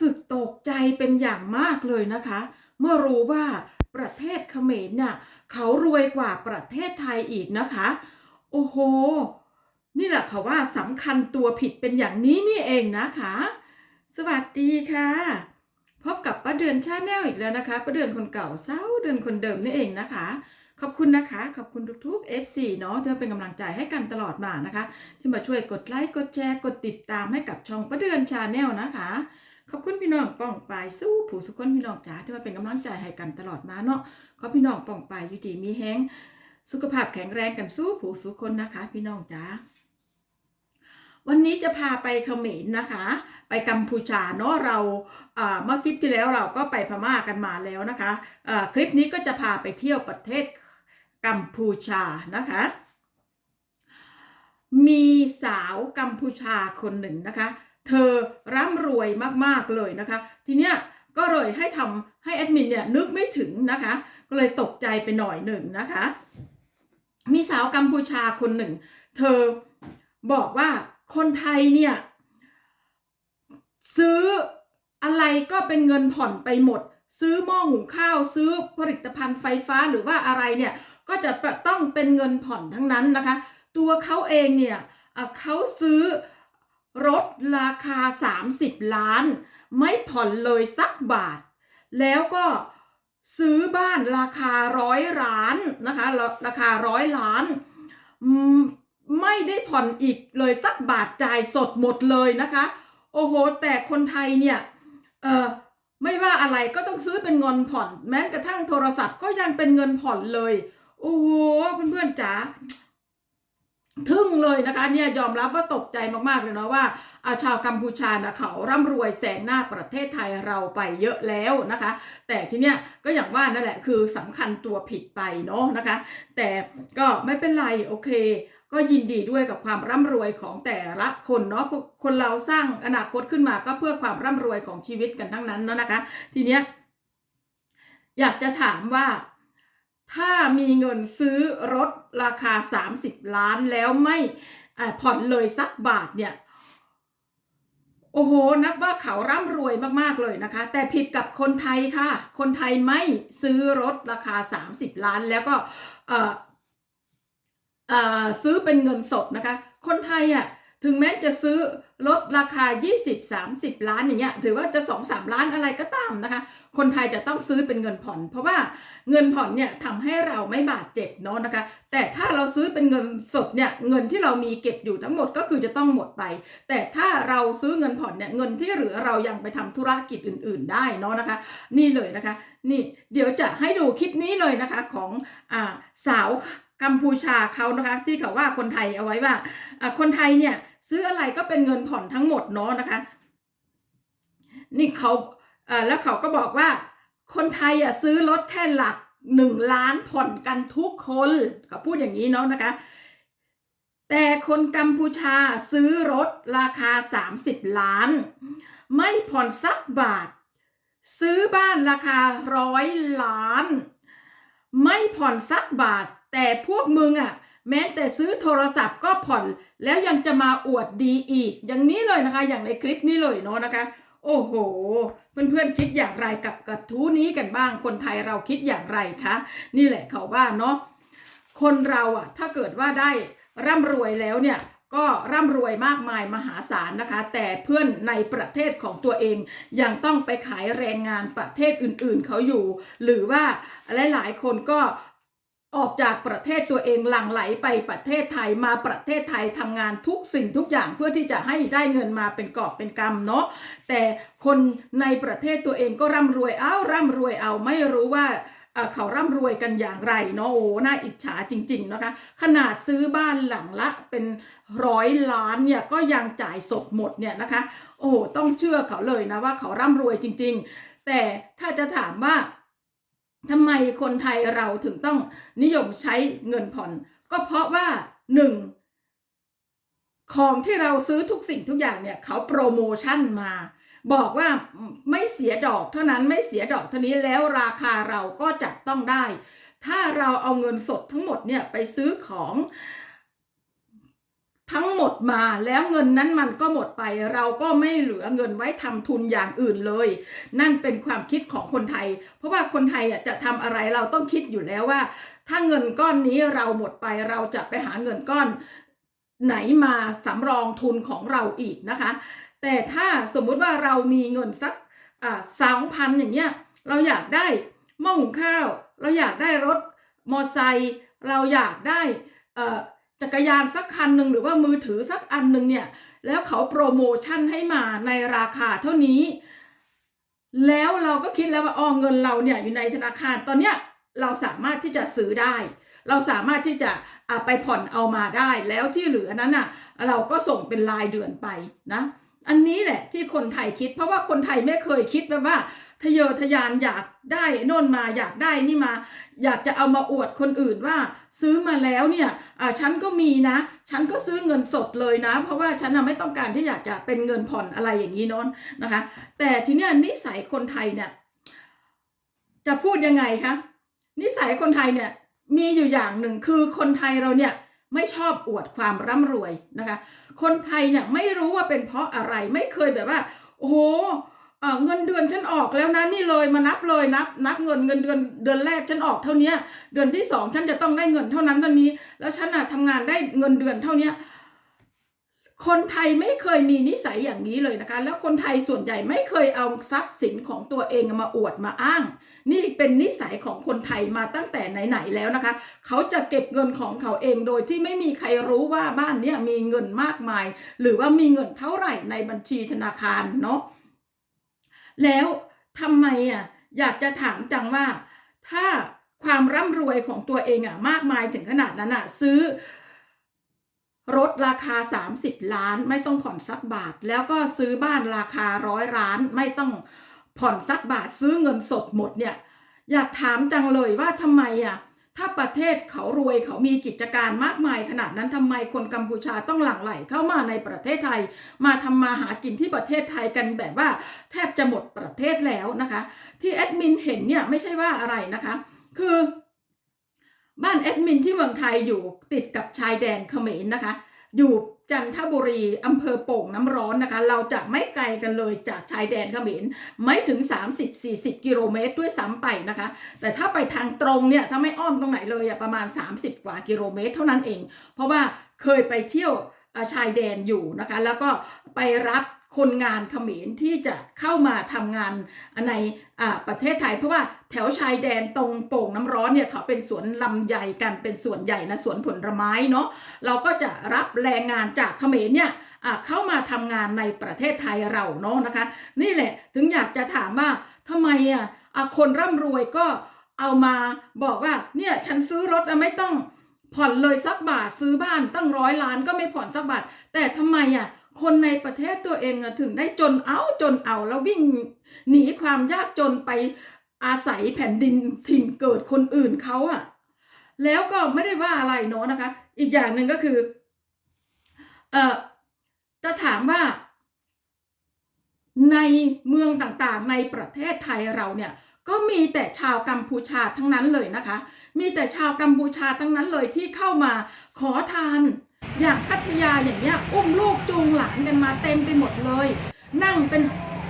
สึกตกใจเป็นอย่างมากเลยนะคะ เมื่อรู้ว่าประเทศเขมรเนี่ยเขารวยกว่าประเทศไทยอีกนะคะ โอ้โห นี่แหละค่ะว่าสำคัญตัวผิดเป็นอย่างนี้นี่เองนะคะ สวัสดีค่ะ พบกับป้าเดือนชาแนลอีกแล้วนะคะป้าเดือนคนเก่าเศร้าเดือนคนเดิมนี่เองนะคะขอบคุณนะคะ ขอบคุณทุกๆ FC เนาะที่เป็นกำลังใจให้กันตลอดมานะคะ ที่มาช่วยกดไลค์ กดแชร์ กดติดตามให้กับช่องป้าเดือนชาแนลนะคะ ขอบคุณพี่น้องป้องปายสู้ผู้สุขคนพี่น้องจ๋าที่มาเป็นกำลังใจให้กันตลอดมาเนาะขอพี่น้องป้องปายอยู่ดีมีแห้งสุขภาพแข็งแรงกันสู้ผู้สุขคนนะคะ พี่น้องจ๋าวันนี้จะพาไปเขมรนะคะ ไปกัมพูชาเนาะเราเมื่อคลิปที่แล้วเราก็ไปพม่ากันมาแล้วนะคะคลิปนี้ก็จะพาไปเที่ยวประเทศกัมพูชานะคะ มีสาวกัมพูชาคนหนึ่งนะคะ เธอร่ำรวยมากๆเลยนะคะ ทีเนี้ยก็เลยให้ทำให้แอดมินเนี่ยนึกไม่ถึงนะคะ ก็เลยตกใจไปหน่อยหนึ่งนะคะ มีสาวกัมพูชาคนหนึ่ง เธอบอกว่าคนไทยเนี่ย ซื้ออะไรก็เป็นเงินผ่อนไปหมด ซื้อหม้อหุงข้าวซื้อผลิตภัณฑ์ไฟฟ้าหรือว่าอะไรเนี่ย ก็จะต้องเป็นเงินผ่อนทั้งนั้นนะคะ ตัวเขาเองเนี่ยเขาซื้อ รถราคา 30 ล้าน ไม่ผ่อนเลยสักบาท แล้วก็ซื้อบ้านราคาร้อยล้านนะคะ ราคาร้อยล้าน ไม่ได้ผ่อนอีกเลยสักบาทจ่ายสดหมดเลยนะคะ โอ้โห แต่คนไทยเนี่ย เออไม่ว่าอะไรก็ต้องซื้อเป็นเงินผ่อน แม้กระทั่งโทรศัพท์ก็ยังเป็นเงินผ่อนเลย โอ้โห เพื่อนๆจ๋า ทึ่งเลยนะคะเนี่ยยอมรับว่าตกใจมากๆเลยเนาะว่าอาชาวกัมพูชานะเขาร่ำรวยแสงหน้าประเทศไทยเราไปเยอะแล้วนะคะ แต่ทีเนี้ยก็อย่างว่านั่นแหละคือสำคัญตัวผิดไปเนาะนะคะ แต่ก็ไม่เป็นไรโอเค ก็ยินดีด้วยกับความร่ำรวยของแต่ละคนเนาะคนเราสร้างอนาคตขึ้นมาก็เพื่อความร่ำรวยของชีวิตกันทั้งนั้นเนาะนะคะ ทีเนี้ยอยากจะถามว่า ถ้ามีเงินซื้อรถราคา 30 ล้านแล้วไม่ผ่อนเลยสักบาทเนี่ย โอ้โห นับว่าเขาร่ำรวยมาก ๆ เลยนะคะ แต่ผิดกับคนไทยค่ะ คนไทยไม่ซื้อรถราคา 30 ล้านแล้วก็ซื้อเป็นเงินสดนะคะ คนไทยอะ ถึงแม้จะซื้อรถราคา 20-30 ล้านอย่างเงี้ยถือว่าจะ 2-3 ล้านอะไรก็ตามนะคะ คนไทยจะต้องซื้อเป็นเงินผ่อน เพราะว่าเงินผ่อนเนี่ยทำให้เราไม่บาดเจ็บเนาะนะคะ แต่ถ้าเราซื้อเป็นเงินสดเนี่ยเงินที่เรามีเก็บอยู่ทั้งหมดก็คือจะต้องหมดไป แต่ถ้าเราซื้อเงินผ่อนเนี่ยเงินที่เหลือเรายังไปทำธุรกิจอื่น ๆ ได้เนาะนะคะ นี่เลยนะคะ นี่เดี๋ยวจะให้ดูคลิปนี้เลยนะคะของอ่าสาว กัมพูชาเขานะคะ ที่เขาว่าคนไทยเอาไว้ว่าคนไทยเนี่ยซื้ออะไรก็เป็นเงินผ่อนทั้งหมดเนาะนะคะ นี่เขาแล้วเขาก็บอกว่าคนไทยอะซื้อรถแค่หลักหนึ่งล้านผ่อนกันทุกคนเขาพูดอย่างนี้เนาะนะคะ แต่คนกัมพูชาซื้อรถราคา 30 ล้าน ไม่ผ่อนสักบาท ซื้อบ้านราคาร้อยล้าน ไม่ผ่อนสักบาท แต่พวกมึงอะ แม้แต่ซื้อโทรศัพท์ก็ผ่อน แล้วยังจะมาอวดดีอีก อย่างนี้เลยนะคะ อย่างในคลิปนี้เลยเนาะนะคะ โอ้โห เพื่อนๆคิดอย่างไรกับกระทู้นี้กันบ้าง คนไทยเราคิดอย่างไรคะ นี่แหละเขาว่าเนาะ คนเราอะถ้าเกิดว่าได้ร่ำรวยแล้วเนี่ยก็ร่ำรวยมากมายมหาศาลนะคะ แต่เพื่อนในประเทศของตัวเองยังต้องไปขายแรงงานประเทศอื่นๆเขาอยู่ หรือว่าหลายๆคนก็ ออกจากประเทศตัวเองหลั่งไหลไปประเทศไทยมาประเทศไทยทำงานทุกสิ่งทุกอย่างเพื่อที่จะให้ได้เงินมาเป็นกอบเป็นกำเนาะแต่คนในประเทศตัวเองก็ร่ำรวยเอาร่ำรวยเอาไม่รู้ว่าเอ่อเขาร่ำรวยกันอย่างไรเนาะโอ้น่าอิจฉาจริง ๆ นะคะ ขนาดซื้อบ้านหลังละเป็นร้อยล้านเนี่ยก็ยังจ่ายสดหมดเนี่ยนะคะ โอ้ต้องเชื่อเขาเลยนะว่าเขาร่ำรวยจริง ๆ แต่ถ้าจะถามว่า ทำไมคนไทยเราถึงต้องนิยมใช้เงินผ่อน ก็เพราะว่าหนึ่งของที่เราซื้อทุกสิ่งทุกอย่างเนี่ยเขาโปรโมชั่นมา บอกว่าไม่เสียดอกเท่านั้นไม่เสียดอกเท่านี้แล้วราคาเราก็จับต้องได้ ถ้าเราเอาเงินสดทั้งหมดเนี่ยไปซื้อของ ทั้งหมดมาแล้วเงินนั้นมันก็หมดไป เราก็ไม่เหลือเงินไว้ทำทุนอย่างอื่นเลย นั่นเป็นความคิดของคนไทย เพราะว่าคนไทยจะทำอะไรเราต้องคิดอยู่แล้วว่า ถ้าเงินก้อนนี้เราหมดไปเราจะไปหาเงินก้อนไหนมาสำรองทุนของเราอีกนะคะ แต่ถ้าสมมุติว่าเรามีเงินสักสองพันอย่างเงี้ยเราอยากได้หม้อหุงข้าว เราอยากได้รถมอไซค์เราอยากได้ จักรยานสักคันหนึ่งหรือว่ามือถือสักอันหนึ่งเนี่ย แล้วเขาโปรโมชั่นให้มาในราคาเท่านี้ แล้วเราก็คิดแล้วว่าอ๋อเงินเราเนี่ยอยู่ในธนาคารตอนเนี้ยเราสามารถที่จะซื้อได้ เราสามารถที่จะไปผ่อนเอามาได้ แล้วที่เหลือนั้นอะ เราก็ส่งเป็นรายเดือนไปนะ อันนี้แหละที่คนไทยคิด เพราะว่าคนไทยไม่เคยคิดแบบว่าทะเยอทะยานอยากได้น่นมาอยากได้นี่มา อยากจะเอามาอวดคนอื่นว่า ซื้อมาแล้วเนี่ยอ่าฉันก็มีนะ ฉันก็ซื้อเงินสดเลยนะ เพราะว่าฉันน่ะไม่ต้องการที่อยากจะเป็นเงินผ่อนอะไรอย่างนี้นอนนะคะ แต่ทีเนี้ยนิสัยคนไทยเนี่ยจะพูดยังไงคะนิสัยคนไทยเนี่ยมีอยู่อย่างหนึ่งคือคนไทยเราเนี่ย ไม่ชอบอวดความร่ำรวยนะคะ คนไทยเนี่ยไม่รู้ว่าเป็นเพราะอะไรไม่เคยแบบว่า โอ้โหเงินเดือนฉันออกแล้วนะนี่เลยมานับเลยนับ นับเงินเงินเดือนเดือนแรกฉันออกเท่านี้เดือนที่สองฉันจะต้องได้เงินเท่านั้นเท่านี้ แล้วฉันอะทำงานได้เงินเดือนเท่านี้ คนไทยไม่เคยมีนิสัยอย่างนี้เลยนะคะ แล้วคนไทยส่วนใหญ่ไม่เคยเอาทรัพย์สินของตัวเองมาอวดมาอ้าง นี่เป็นนิสัยของคนไทยมาตั้งแต่ไหนๆแล้วนะคะ เขาจะเก็บเงินของเขาเองโดยที่ไม่มีใครรู้ว่าบ้านเนี้ยมีเงินมากมาย หรือว่ามีเงินเท่าไหร่ในบัญชีธนาคารเนาะแล้วทำไมอะอยากจะถามจังว่า ถ้าความร่ำรวยของตัวเองอะมากมายถึงขนาดนั้นอะซื้อ รถราคา 30 ล้านไม่ต้องผ่อนสักบาท แล้วก็ซื้อบ้านราคาร้อยล้านไม่ต้องผ่อนสักบาทซื้อเงินสดหมดเนี่ย อยากถามจังเลยว่าทำไมอะถ้าประเทศเขารวยเขามีกิจการมากมายขนาดนั้นทำไมคนกัมพูชาต้องหลั่งไหลเข้ามาในประเทศไทย มาทำมาหากินที่ประเทศไทยกันแบบว่า แทบจะหมดประเทศแล้วนะคะ ที่แอดมินเห็นเนี่ยไม่ใช่ว่าอะไรนะคะ คือ บ้านแอดมินที่เมืองไทยอยู่ติดกับชายแดนเขมรนะคะ อยู่จันทบุรีอำเภอโป่งน้ำร้อนนะคะ เราจะไม่ไกลกันเลยจากชายแดนเขมรไม่ถึง 30-40 กิโลเมตรด้วยซ้ำไปนะคะ แต่ถ้าไปทางตรงเนี่ย ถ้าไม่อ้อมตรงไหนเลยประมาณ 30 กว่ากิโลเมตรเท่านั้นเอง เพราะว่าเคยไปเที่ยวชายแดนอยู่นะคะ แล้วก็ไปรับ คนงานเขมรที่จะเข้ามาทำงานในประเทศไทย เพราะว่าแถวชายแดนตรงโป่งน้ำร้อนเนี่ยเขาเป็นสวนลำไยกันเป็นส่วนใหญ่นะสวนผลไม้เนาะเราก็จะรับแรงงานจากเขมรเนี่ยเข้ามาทำงานในประเทศไทยเราเนาะนะคะ นี่แหละถึงอยากจะถามว่าทำไมอะคนร่ำรวยก็เอามาบอกว่าเนี่ยฉันซื้อรถไม่ต้องผ่อนเลยสักบาทซื้อบ้านตั้งร้อยล้านก็ไม่ผ่อนสักบาท แต่ทำไมอะ คนในประเทศตัวเองถึงได้จนเอาจนเอาแล้ววิ่งหนีความยากจนไปอาศัยแผ่นดินถิ่นเกิดคนอื่นเขาอะแล้วก็ไม่ได้ว่าอะไรเนาะนะคะ อีกอย่างหนึ่งก็คือเอ่อจะถามว่า ในเมืองต่างๆ ในประเทศไทยเราเนี่ย ก็มีแต่ชาวกัมพูชาทั้งนั้นเลยนะคะ มีแต่ชาวกัมพูชาทั้งนั้นเลยที่เข้ามาขอทาน อย่างพัทยาอย่างเนี้ยอุ้มลูกจูงหลานกันมาเต็มไปหมดเลย นั่งเป็น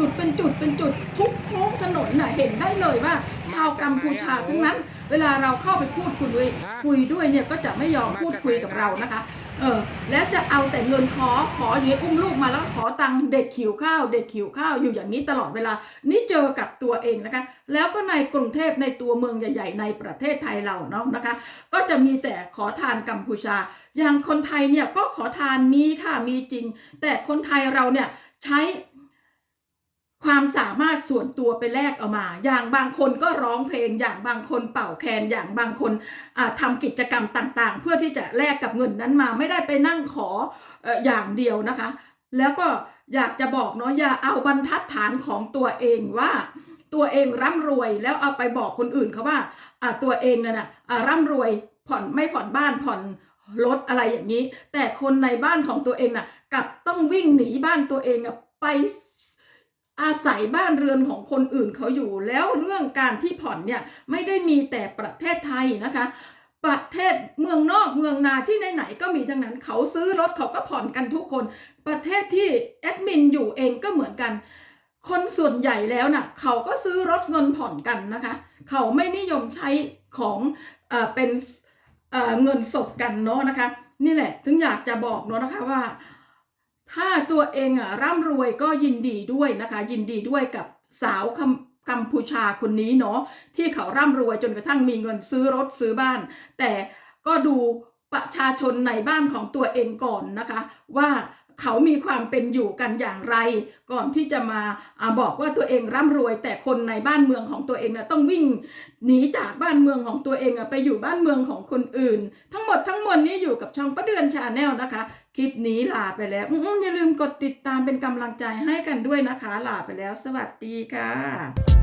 จุดเป็นจุดเป็นจุดทุกโค้งถนนน่ะเห็นได้เลยว่า ชาวกัมพูชาทั้งนั้น เวลาเราเข้าไปพูดคุยด้วยคุยด้วยเนี่ยก็จะไม่ยอมพูดคุยกับเรานะคะเออแล้วจะเอาแต่เงินขอขออยู่างนี้อุ้มลูกมาแล้วขอตังค์เด็กขิวข้าว เด็กขิวข้าวอยู่อย่างนี้ตลอดเวลา นี่เจอกับตัวเองนะคะ แล้วก็ในกรุงเทพในตัวเมืองใหญ่ ๆ ในประเทศไทยเราเนาะนะคะ ก็จะมีแต่ขอทานกัมพูชา อย่างคนไทยเนี่ยก็ขอทานมีค่ะมีจริง แต่คนไทยเราเนี่ยใช้ ความสามารถส่วนตัวไปแลกเอามา อย่างบางคนก็ร้องเพลง อย่างบางคนเป่าแคน อย่างบางคนอ่าทำกิจกรรมต่างๆ เพื่อที่จะแลกกับเงินนั้นมา ไม่ได้ไปนั่งขออย่างเดียวนะคะ แล้วก็อยากจะบอกเนาะอย่าเอาบรรทัดฐานของตัวเองว่าตัวเองร่ำรวยแล้วเอาไปบอกคนอื่นเขาว่าตัวเองน่ะนะร่ำรวยผ่อนไม่ผ่อนบ้านผ่อนรถอะไรอย่างนี้ แต่คนในบ้านของตัวเองน่ะกลับต้องวิ่งหนีบ้านตัวเองไป อาศัยบ้านเรือนของคนอื่นเขาอยู่ แล้วเรื่องการที่ผ่อนเนี่ยไม่ได้มีแต่ประเทศไทยนะคะประเทศเมืองนอกเมืองนาที่ไหนๆก็มีทั้งนั้นเขาซื้อรถเขาก็ผ่อนกันทุกคน ประเทศที่แอดมินอยู่เองก็เหมือนกัน คนส่วนใหญ่แล้วน่ะเขาก็ซื้อรถเงินผ่อนกันนะคะ เขาไม่นิยมใช้ของเออเป็นเออเงินสดกันเนาะนะคะ นี่แหละถึงอยากจะบอกเนาะนะคะว่า ถ้าตัวเองอะร่ำรวยก็ยินดีด้วยนะคะ ยินดีด้วยกับสาวกัมกัมพูชาคนนี้เนาะที่เขาร่ำรวยจนกระทั่งมีเงินซื้อรถซื้อบ้าน แต่ก็ดูประชาชนในบ้านของตัวเองก่อนนะคะ ว่าเขามีความเป็นอยู่กันอย่างไร ก่อนที่จะมาอาบอกว่าตัวเองร่ำรวย แต่คนในบ้านเมืองของตัวเองนะต้องวิ่งหนีจากบ้านเมืองของตัวเองอไปอยู่บ้านเมืองของคนอื่น ทั้งหมดทั้งมวลนี้อยู่กับช่องประเดือนชาแนลนะคะ คลิปนี้ลาไปแล้วออย่าลืมกดติดตามเป็นกำลังใจให้กันด้วยนะคะ ลาไปแล้ว สวัสดีค่ะ